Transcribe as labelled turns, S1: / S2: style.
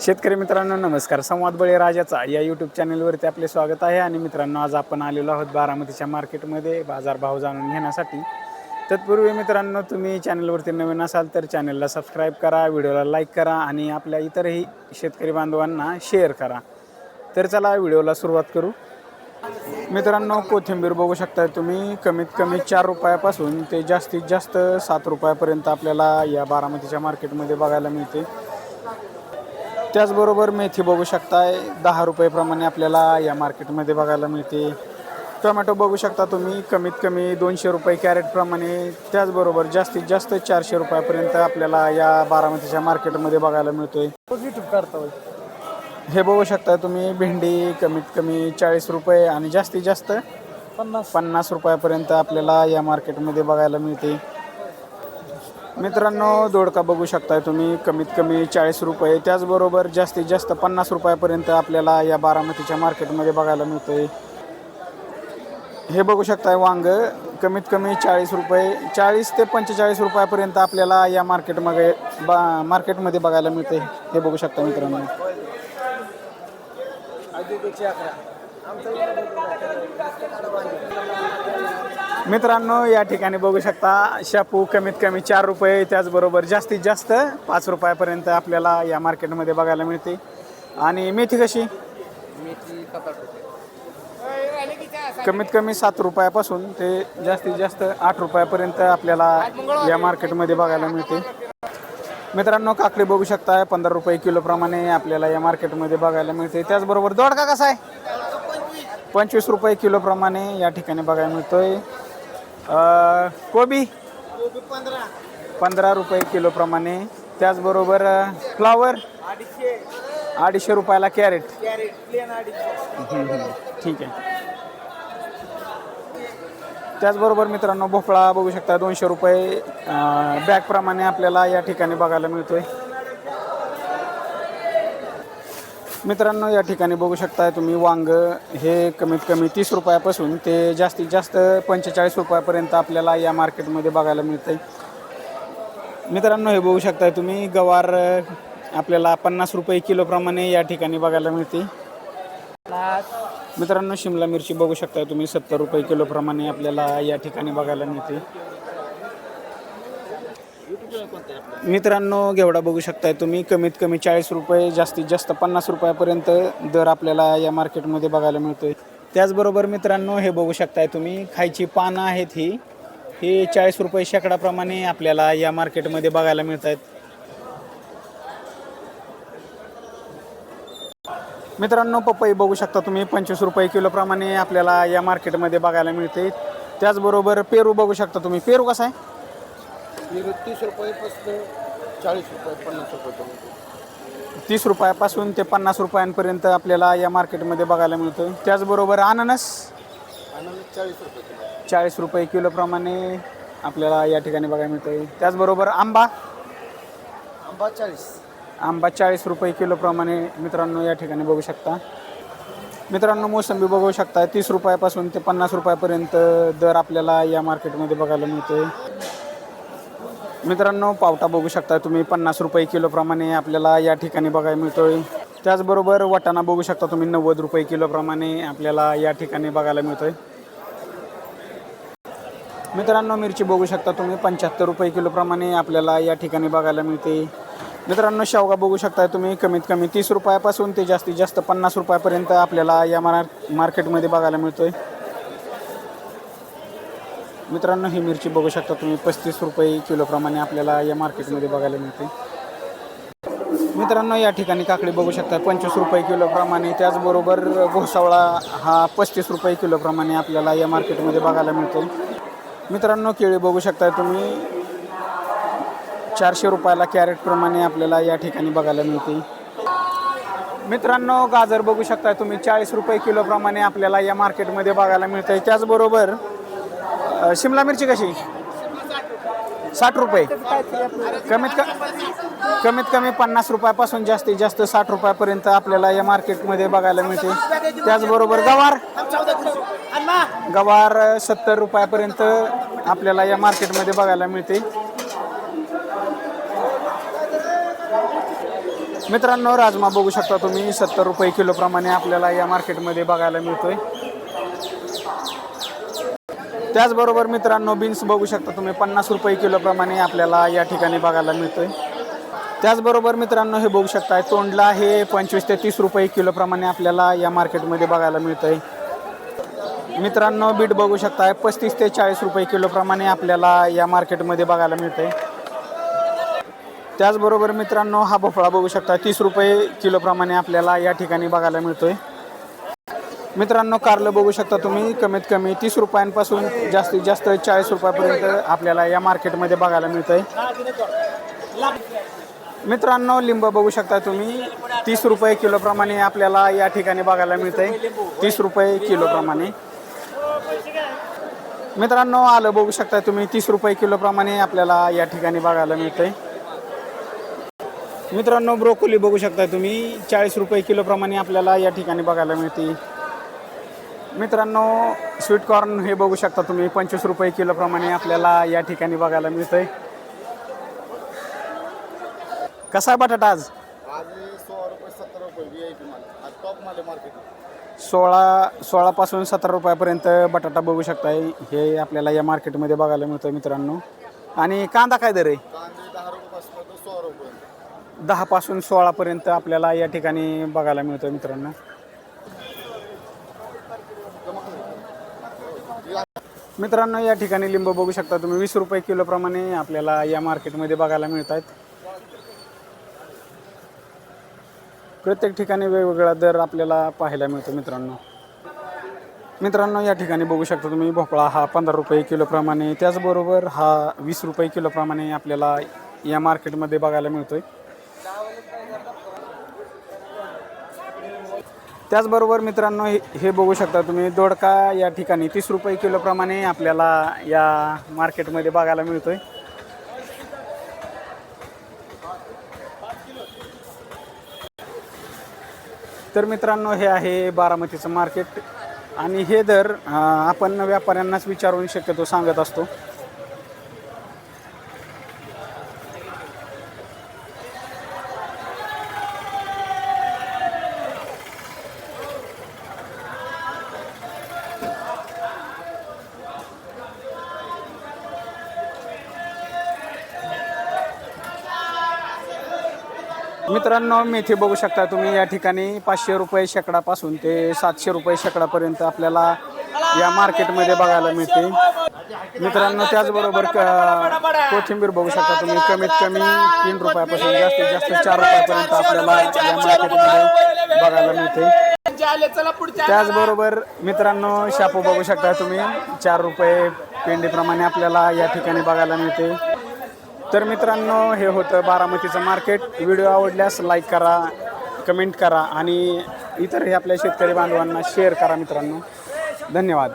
S1: शेतकरी मित्रांनो नमस्कार. संवाद बळी राजाचा या यूट्यूब चॅनलवरती आपले स्वागत आहे. आणि मित्रांनो आज आपण आलेलो आहोत बारामतीच्या मार्केटमध्ये बाजारभाव जाणून घेण्यासाठी. तत्पूर्वी मित्रांनो तुम्ही चॅनलवरती नवीन असाल तर चॅनलला सबस्क्राईब करा व्हिडिओला लाईक करा आणि आपल्या इतरही शेतकरी बांधवांना शेअर करा. तर चला व्हिडिओला सुरुवात करू. मित्रांनो कोथिंबीर बघू शकता तुम्ही. कमीत कमी चार रुपयापासून ते जास्तीत जास्त सात रुपयापर्यंत आपल्याला या बारामतीच्या मार्केटमध्ये बघायला मिळते. त्याचबरोबर मेथी बघू शकताय. दहा रुपयेप्रमाणे आपल्याला या मार्केटमध्ये बघायला मिळते. टोमॅटो बघू शकता तुम्ही. कमीत कमी दोनशे रुपये कॅरेटप्रमाणे त्याचबरोबर जास्तीत जास्त चारशे रुपयापर्यंत आपल्याला या बारामतीच्या मार्केटमध्ये बघायला मिळतोय. हे बघू शकता तुम्ही. भेंडी कमीत कमी चाळीस रुपये आणि जास्तीत जास्त
S2: पन्नास.
S1: पन्नास रुपयापर्यंत आपल्याला या मार्केटमध्ये बघायला मिळते. मित्रांनो दोडका बघू शकताय तुम्ही. कमीत कमी चाळीस रुपये. त्याचबरोबर जास्तीत जास्त पन्नास रुपयापर्यंत आपल्याला या बारामतीच्या मार्केटमध्ये बघायला मिळतोय. हे बघू शकताय वांग. कमीत कमी चाळीस रुपये चाळीस ते पंचेचाळीस रुपयापर्यंत आपल्याला या मार्केटमध्ये बा मार्केटमध्ये बघायला मिळते हे बघू शकता मित्रांनो. मित्रांनो या ठिकाणी बघू शकता शापू कमीत कमी चार रुपये त्याचबरोबर जास्तीत जास्त पाच रुपयापर्यंत आपल्याला या मार्केटमध्ये बघायला मिळते. आणि मेथी कशी? कमीत कमी सात रुपयापासून ते जास्तीत जास्त आठ रुपयापर्यंत आपल्याला या मार्केटमध्ये बघायला मिळते. मित्रांनो काकडी बघू शकता पंधरा रुपये किलोप्रमाणे आपल्याला या मार्केटमध्ये बघायला मिळते. त्याचबरोबर दोडका कसा आहे? पंचवीस रुपये किलोप्रमाणे या ठिकाणी बघायला मिळतोय. अं, कोबी? पंधरा. रुपये किलोप्रमाणे त्याचबरोबर फ्लावर? अडीचशे. रुपयाला कॅरेट. हम्म, हम्म. ठीक आहे. त्याचबरोबर मित्रांनो भोपळा बघू शकता दोनशे रुपये अं, बॅगप्रमाणे आपल्याला या ठिकाणी बघायला मिळतोय. मित्रांनो या ठिकाणी बघू शकताय तुम्ही वांग हे कमीत कमी तीस रुपयापासून ते जास्तीत जास्त पंचेचाळीस रुपयापर्यंत आपल्याला या मार्केटमध्ये बघायला मिळतंय. मित्रांनो हे बघू शकताय तुम्ही गवार आपल्याला पन्नास रुपये किलोप्रमाणे या ठिकाणी बघायला मिळते मित्रांनो शिमला मिरची बघू शकता तुम्ही सत्तर रुपये किलोप्रमाणे आपल्याला या ठिकाणी बघायला मिळते मित्रांनो घेवडा बघू शकताय तुम्ही. कमीत कमी चाळीस रुपये जास्तीत जास्त पन्नास रुपयापर्यंत दर आपल्याला या मार्केटमध्ये बघायला मिळतोय. त्याचबरोबर मित्रांनो हे बघू शकताय तुम्ही. खायची पानं आहेत ही. हे चाळीस रुपये शेकडाप्रमाणे आपल्याला या मार्केटमध्ये बघायला मिळत आहेत मित्रांनो पपई बघू शकता तुम्ही. पंचवीस रुपये किलोप्रमाणे आपल्याला या मार्केटमध्ये बघायला मिळते त्याचबरोबर पेरू बघू शकता तुम्ही. पेरू कसा आहे?
S2: तीस रुपयेपासून चाळीस रुपये पन्नास रुपये
S1: तीस रुपयापासून ते पन्नास रुपयांपर्यंत आपल्याला या मार्केटमध्ये बघायला मिळतो. त्याचबरोबर अननस
S2: आणि चाळीस रुपये किलो.
S1: चाळीस रुपये किलोप्रमाणे आपल्याला या ठिकाणी बघायला मिळतोय. त्याचबरोबर आंबा
S2: आंबा चाळीस.
S1: आंबा चाळीस रुपये किलोप्रमाणे मित्रांनो या ठिकाणी बघू शकता. मित्रांनो मोसंबी बघू शकता. तीस रुपयापासून ते पन्नास रुपयापर्यंत दर आपल्याला या मार्केटमध्ये बघायला मिळतोय. मित्रांनो पावटा बघू शकता तुम्ही. पन्नास रुपये किलोप्रमाणे आपल्याला या ठिकाणी बघायला मिळतोय. त्याचबरोबर वाटाणा बघू शकता तुम्ही नव्वद रुपये किलोप्रमाणे आपल्याला या ठिकाणी बघायला मिळतोय. मित्रांनो मिरची बघू शकता तुम्ही पंच्याहत्तर रुपये किलोप्रमाणे आपल्याला या ठिकाणी बघायला मिळते मित्रांनो शेवगा बघू शकता तुम्ही कमीत कमी तीस रुपयापासून ते जास्तीत जास्त पन्नास रुपयापर्यंत आपल्याला या मार मार्केटमध्ये बघायला मिळतोय. मित्रांनो ही मिरची बघू शकता तुम्ही. पस्तीस रुपये किलोप्रमाणे आपल्याला या मार्केटमध्ये बघायला मिळते. मित्रांनो या ठिकाणी काकडी बघू शकता. पंचवीस रुपये किलोप्रमाणे त्याचबरोबर घोसावळा हा पस्तीस रुपये किलोप्रमाणे आपल्याला या मार्केटमध्ये बघायला मिळतो. मित्रांनो केळी बघू शकता तुम्ही. चारशे रुपयाला कॅरेटप्रमाणे आपल्याला या ठिकाणी बघायला मिळते. मित्रांनो गाजर बघू शकता तुम्ही. चाळीस रुपये किलोप्रमाणे आपल्याला या मार्केटमध्ये बघायला मिळते त्याचबरोबर अ, शिमला मिरची कशी? साठ रुपये. कमीत क कमीत कमी पन्नास रुपयापासून जास्तीत जास्त साठ रुपयापर्यंत आपल्याला या मार्केटमध्ये बघायला मिळते. त्याचबरोबर गवार. गवार सत्तर रुपयापर्यंत आपल्याला या मार्केटमध्ये बघायला मिळते. मित्रांनो राजमा बघू शकता तुम्ही सत्तर रुपये किलोप्रमाणे आपल्याला या मार्केटमध्ये बघायला मिळतोय. त्याचबरोबर मित्रांनो बीन्स बघू शकता तुम्ही पन्नास रुपये किलोप्रमाणे आपल्याला या ठिकाणी बघायला मिळतोय. त्याचबरोबर मित्रांनो हे बघू शकताय तोंडला हे पंचवीस ते तीस रुपये किलोप्रमाणे आपल्याला या मार्केटमध्ये बघायला मिळतंय. मित्रांनो बीट बघू शकताय पस्तीस ते चाळीस रुपये किलोप्रमाणे आपल्याला या मार्केटमध्ये बघायला मिळतंय. त्याचबरोबर मित्रांनो हा भोपळा बघू शकता तीस रुपये किलोप्रमाणे आपल्याला या ठिकाणी बघायला मिळतोय. मित्रांनो कारलं बघू शकता तुम्ही. कमीत कमी तीस रुपयांपासून जास्तीत जास्त चाळीस रुपयापर्यंत आपल्याला या मार्केटमध्ये बघायला मिळतंय. मित्रांनो लिंब बघू शकता तुम्ही. तीस रुपये किलोप्रमाणे आपल्याला या ठिकाणी बघायला मिळतंय. तीस रुपये किलोप्रमाणे मित्रांनो आलं बघू शकता तुम्ही. तीस रुपये किलोप्रमाणे आपल्याला या ठिकाणी बघायला मिळतंय. मित्रांनो ब्रोकोली बघू शकता तुम्ही. चाळीस रुपये किलोप्रमाणे आपल्याला या ठिकाणी बघायला मिळते मित्रांनो स्वीटकॉर्न हे बघू शकता तुम्ही. पंचवीस रुपये किलोप्रमाणे आपल्याला या ठिकाणी बघायला मिळतंय. कसा आहे बटाटा आज?
S2: आज सोळा
S1: सोळापासून सतरा रुपयापर्यंत बटाटा बघू शकताय. हे आपल्याला या मार्केटमध्ये बघायला मिळतं मित्रांनो. आणि कांदा काय दर आहे? दहापासून सोळापर्यंत आपल्याला या ठिकाणी बघायला मिळतं मित्रांनो. मित्रांनो या ठिकाणी लिंब बघू शकता तुम्ही. वीस रुपये किलोप्रमाणे आपल्याला या मार्केटमध्ये बघायला मिळत आहेत प्रत्येक ठिकाणी वेगवेगळा दर आपल्याला पाहायला मिळतो मित्रांनो. मित्रांनो या ठिकाणी बघू शकता तुम्ही भोपळा हा पंधरा रुपये किलोप्रमाणे. त्याचबरोबर हा वीस रुपये किलोप्रमाणे आपल्याला या मार्केटमध्ये बघायला मिळतो आहे त्याचबरोबर मित्रांनो हे हे बघू शकता तुम्ही दोडका या ठिकाणी तीस रुपये किलोप्रमाणे आपल्याला या मार्केटमध्ये बघायला मिळतोय. तर मित्रांनो हे आहे बारामतीचं मार्केट. आणि हे दर आपण व्यापाऱ्यांनाच विचारून शक्यतो सांगत असतो. मित्रांनो मेथी बघू शकता तुम्ही. या ठिकाणी पाचशे रुपये शेकडापासून ते सातशे रुपये शेकडापर्यंत आपल्याला या मार्केटमध्ये बघायला मिळते. मित्रांनो त्याचबरोबर क- कोथिंबीर बघू शकता तुम्ही. कमीत कमी तीन रुपयापासून जास्तीत जास्त चार रुपयापर्यंत आपल्याला या मार्केटमध्ये बघायला मिळते. त्याचबरोबर मित्रांनो शापू बघू शकता तुम्ही. चार रुपये पेंडीप्रमाणे आपल्याला या ठिकाणी बघायला मिळते. तर मित्रांनो हे होतं बारामतीचं मार्केट. व्हिडिओ आवडल्यास लाईक करा कमेंट करा आणि इतरही आपल्या शेतकरी बांधवांना शेअर करा मित्रांनो. धन्यवाद.